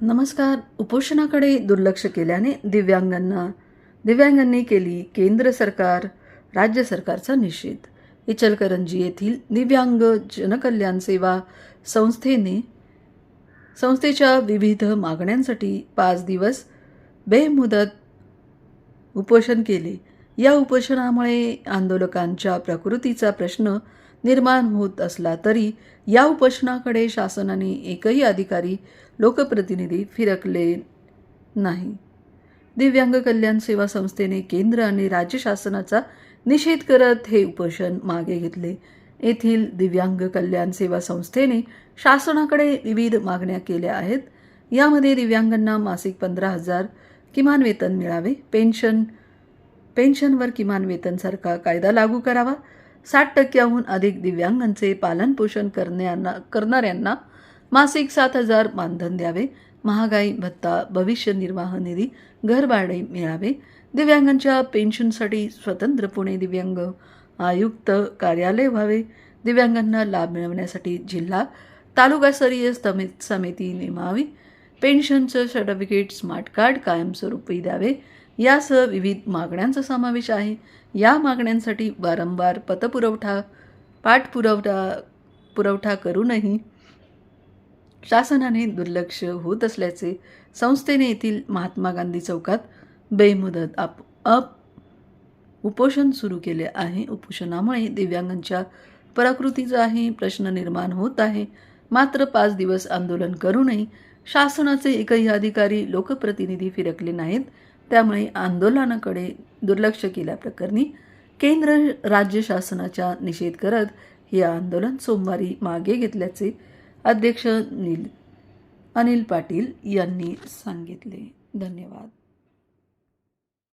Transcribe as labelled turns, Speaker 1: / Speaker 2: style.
Speaker 1: नमस्कार. उपोषणाकडे दुर्लक्ष केल्याने दिव्यांगांना दिव्यांगांनी केली केंद्र सरकार राज्य सरकारचा निषेध. इचलकरंजी येथील दिव्यांग जनकल्याण सेवा संस्थेने संस्थेच्या विविध मागण्यांसाठी पाच दिवस बेमुदत उपोषण केले. या उपोषणामुळे आंदोलकांच्या प्रकृतीचा प्रश्न निर्माण होत असला तरी या उपोषणाकडे शासनाने एकही अधिकारी लोकप्रतिनिधी फिरकले नाही. दिव्यांग कल्याण सेवा संस्थेने केंद्र आणि राज्य शासनाचा निषेध करत हे उपोषण मागे घेतले. येथील दिव्यांग कल्याण सेवा संस्थेने शासनाकडे विविध मागण्या केल्या आहेत. यामध्ये दिव्यांगांना मासिक पंधरा हजार किमान वेतन मिळावे. पेन्शन पेन्शनवर किमान वेतनसारखा कायदा लागू करावा. साठ टक्क्याहून अधिक दिव्यांगांचे पालनपोषण करण्याना करणाऱ्यांना मासिक सात हजार मानधन द्यावे. महागाई भत्ता भविष्य निर्वाह निधी घरभाडे मिळावे. दिव्यांगांच्या पेन्शनसाठी स्वतंत्र पुणे दिव्यांग आयुक्त कार्यालय व्हावे. दिव्यांगांना लाभ मिळवण्यासाठी जिल्हा तालुकास्तरीय समिती नेमावी. पेन्शनचं सर्टिफिकेट स्मार्ट कार्ड कायमस्वरूपी द्यावे. यासह विविध मागण्यांचा समावेश आहे. या मागण्यांसाठी वारंवार पतपुरवठा पाठपुरवठा पुरवठा करूनही शासनाने दुर्लक्ष होत असल्याचे संस्थेने येथील महात्मा गांधी चौकात बेमुदत आप अप उपोषण सुरू केले आहे. उपोषणामुळे दिव्यांगांच्या प्रकृतीचाही प्रश्न निर्माण होत आहे. मात्र पाच दिवस आंदोलन करूनही शासनाचे एकही अधिकारी लोकप्रतिनिधी फिरकले नाहीत. त्यामुळे आंदोलनाकडे दुर्लक्ष केल्याप्रकरणी केंद्र राज्य शासनाचा निषेध करत हे आंदोलन सोमवारी मागे घेतल्याचे अध्यक्ष नील अनिल पाटील यांनी सांगितले. धन्यवाद.